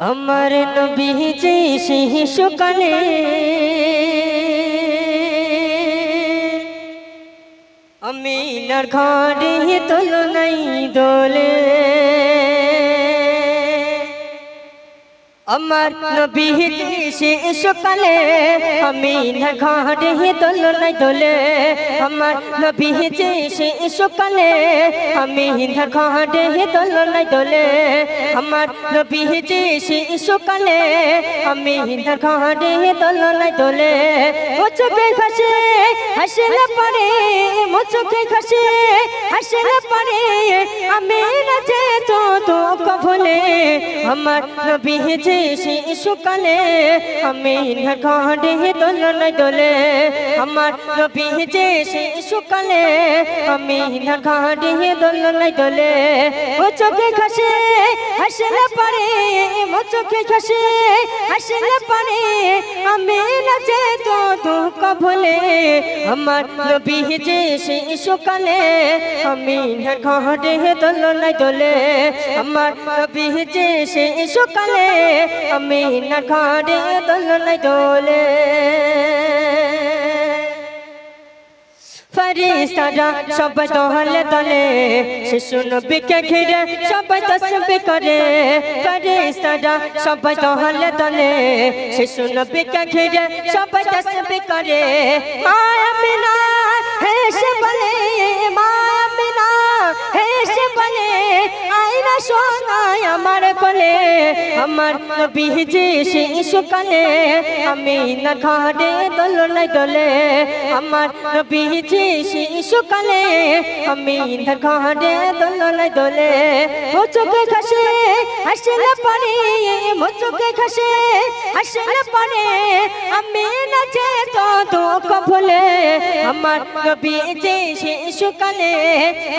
আমার নবী যে শিশুকালে আমি নার ঘরে তোল নাই দোলে আমার নবী আমি না ঘরে দোল নাই দোলে। আমার নবী যে আমি না ঘরে দোল নাই দোলে। আমার নবী যে আমি না ঘরে দোল নাই দোলে। ও চোখে ঘাসে, হাসলে পরে মো চোখে ঘাসে, হাসলে পরে আমি নাচে তো তো কভলে আমার নবী যে সে সকালে আমি ঘরে দোল নাই দোলে। আমার নবী যে সে সকালে আমি ঘরে দোল নাই দোলে। ও চোখে ঘাসে হাসলে পরে মো চোখে ঘাসে হাসলে পরে আমি নাচে তো দুঃখ ভুলে। আমার নবী যে সে সকালে আমি ঘরে দোল নাই দোলে। আমার নবী যে সে সকালে আমি না ঘরে দোল নাই দোলে। ফরিস্তারা সবাই দহলে দলে, শিশু নবীকে ঘিরে সবাই তসবি করে। ফরিস্তারা সবাই দহলে দলে, শিশু নবীকে ঘিরে সবাই তসবি করে। আমিনা হেসে সোনায় আমার কোলে। আমার নবীজি শিশুকালে আমি না ঘরে দোল নাই দোলে। আমার নবীজি শিশুকালে আমি না ঘরে দোল নাই দোলে। ও চোখে ঘাসে হাসলে পরে ও চোখে ঘাসে হাসলে পরে আমি নাচে তো দুঃখ ভুলে। আমার নবী যে সে সকালে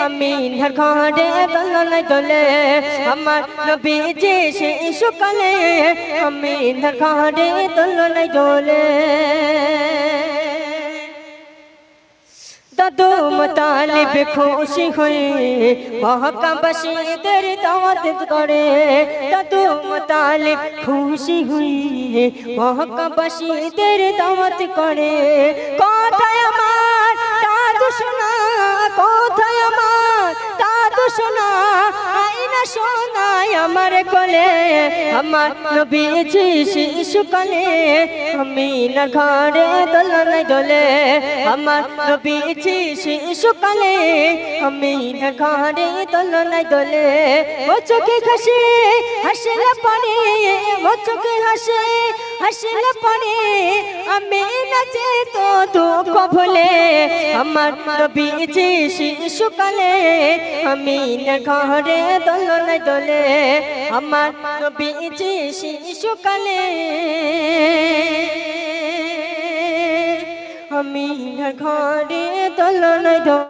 আমি না ঘরে দোল। নাই দোলে আমার নবী যে সে সকালে আমি না ঘরে দোল নাই দোলে। দাদু মতালিব খুশি হয়ে মহাকাবাসীদের দাওয়াত করে। দাদু মতালিব খুশি হয়ে মহাকাবাসীদের দাওয়াত করে। কথায় আমার দাদু শোনা আমার কোলে, আমার নবী যে শিশুকালে আমি না ঘরে দোল দোলে আমার নবী যে শিশুকালে আমি না ঘরে দোল নাই দোলে ও চোখে ঘাসে, হাসলে পরে, ও চোখে হাসে হাসলে পরে, আমি নাচে তো দুঃখ ভুলে। আমার নবী যে শিশুকালে আমি ঘরে দল নাই দোলে। আমার নবী যে শিশুকালে আমি ঘরে দল দোলে।